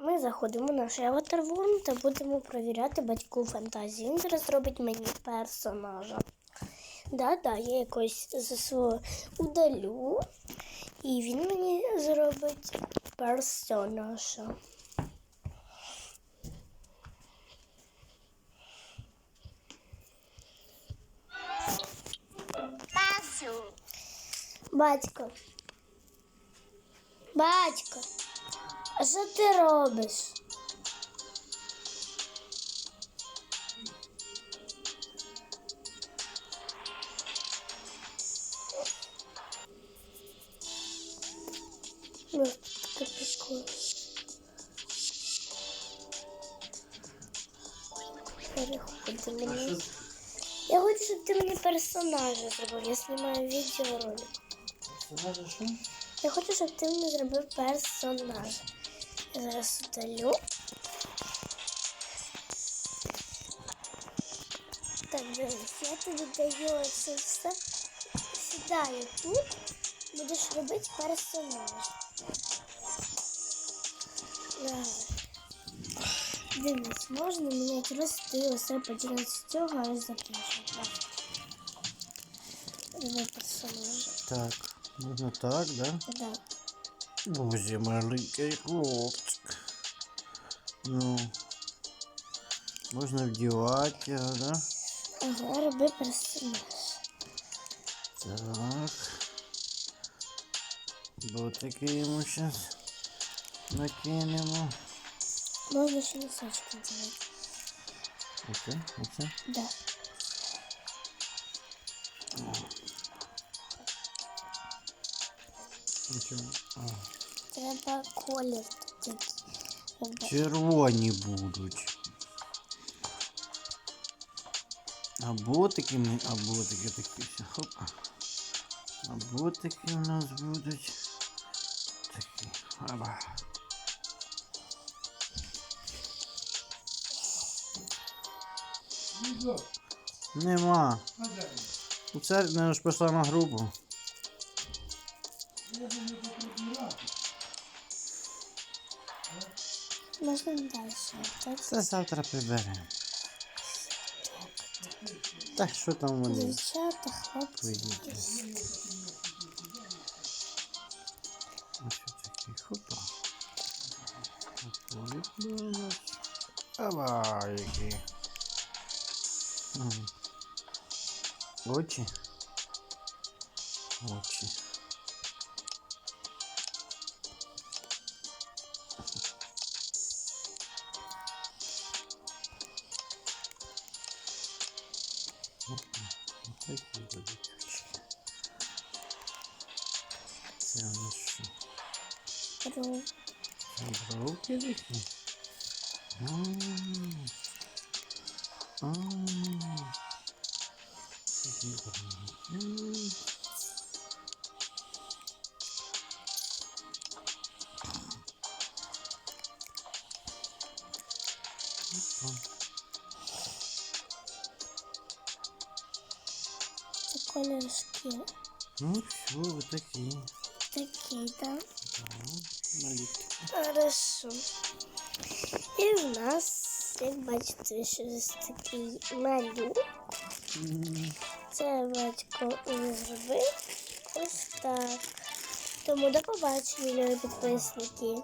ми заходимо в наш аватар та будемо провіряти батьку фантазії. Він зараз зробить мені персонажа. Да-да, я якось за свого удалю, і він мені зробить персонажа. Батько. Батько. А що ти робиш? Ну, таке прикольно. Я хочу, щоб ти мені персонажа зробив. Я знімаю відеоролик. Персонажа що? Я хочу, щоб ти мені зробив персонажа. Я зараз удалю. Так, дивись, я тобі даю це все. Сідаю тут, будеш робити персонаж. Давай. Дивись, можна міняти рости, усе поділити з цього аж запишемо. Роби персонажа. Так, можна так, да? Да. Боже, маленький хлопчик. Ну. Можна вдівати його, да? Ага, роби персонаж. Так. Ботики йому зараз накинемо. Можна ще носочки делать. Оце, оце. Да. Нічого. Треба колір. Роби. Червоні будуть. А ботики ми, а ботики такі все. Хопа. А ботики у нас будуть такі. Аба. Нема. У церкві не ж пішла на групу. Можна далі. Так? Це завтра приберемо. Так що там вони? Дівчата, хлопці. Видите. Ось такі хопа. Ава, які. Очі. Очі. Це у нас що? Ру. Бровки такі? М. М. Такі гарні. М. Опа. Колір шкіри. Ну все, вот такие. Такий, так? Да, налипки. Хорошо. І в нас, як бачите, щось такий малюк. Це батько зробив ось так. Тому до побачення, любі підписники.